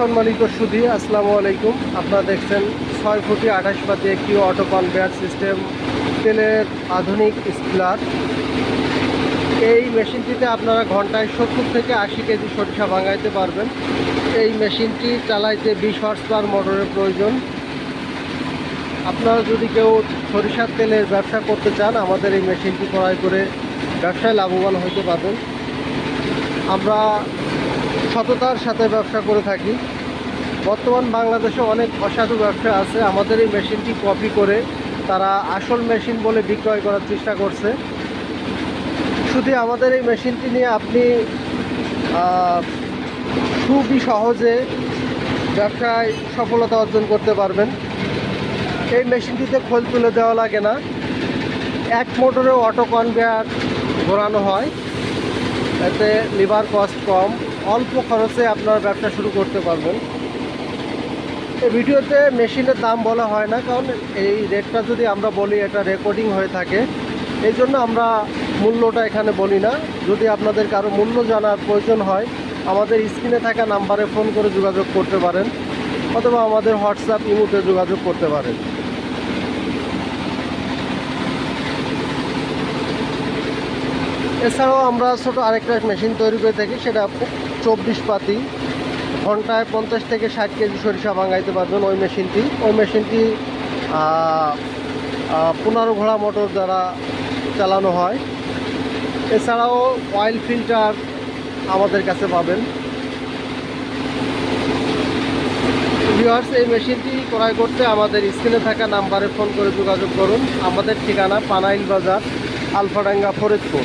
সম্মানিত সুধী, আসসালামু আলাইকুম। আপনারা দেখছেন ছয় ফুটি আঠাশ পাতি একটি অটো কনভেয়ার সিস্টেম তেলের আধুনিক স্প্লার। এই মেশিনটিতে আপনারা ঘন্টায় সত্তর থেকে আশি কেজি সরিষা ভাঙাইতে পারবেন। এই মেশিনটি চালাইতে বিশ হর্স পার মোটরের প্রয়োজন। আপনারা যদি কেউ সরিষার তেলের ব্যবসা করতে চান, আমাদের এই মেশিনটি ক্রয় করে ব্যবসায় লাভবান হতে পারবেন। আমরা সততার সাথে ব্যবসা করে থাকি। বর্তমান বাংলাদেশে অনেক অসাধু ব্যবসা আছে। আমাদের এই মেশিনটি কপি করে তারা আসল মেশিন বলে বিক্রয় করার চেষ্টা করছে। শুধু আমাদের এই মেশিনটি নিয়ে আপনি খুবই সহজে ব্যবসায় সফলতা অর্জন করতে পারবেন। এই মেশিনটিতে খোল তুলে দেওয়া লাগে না। এক মোটরে অটো কনভেয়ার ঘোরানো হয়। এতে লিভার কস্ট কম। অল্প খরচে আপনারা ব্যবসা শুরু করতে পারবেন। এই ভিডিওতে মেশিনের দাম বলা হয় না, কারণ এই রেটটা যদি আমরা বলি, এটা রেকর্ডিং হয়ে থাকে। এই জন্য আমরা মূল্যটা এখানে বলি না। যদি আপনাদের কারও মূল্য জানার প্রয়োজন হয়, আমাদের স্ক্রিনে থাকা নাম্বারে ফোন করে যোগাযোগ করতে পারেন, অথবা আমাদের হোয়াটসঅ্যাপ, ইমুতে যোগাযোগ করতে পারেন। এছাড়াও আমরা ছোট আরেকটা মেশিন তৈরি করে থাকি, সেটা চব্বিশ পাতি। ঘন্টায় পঞ্চাশ থেকে ষাট কেজি সরিষা ভাঙাইতে পারবেন ওই মেশিনটি ওই মেশিনটি পনেরো ঘোড়া মোটর দ্বারা চালানো হয়। এছাড়াও অয়েল ফিল্টার আমাদের কাছে পাবেন। ভিউয়ার্স এই মেশিনটি ক্রয় করতে আমাদের স্ক্রিনে থাকা নাম্বারে ফোন করে যোগাযোগ করুন। আমাদের ঠিকানা পানাইল বাজার, আলফাডাঙ্গা, ফরিদপুর।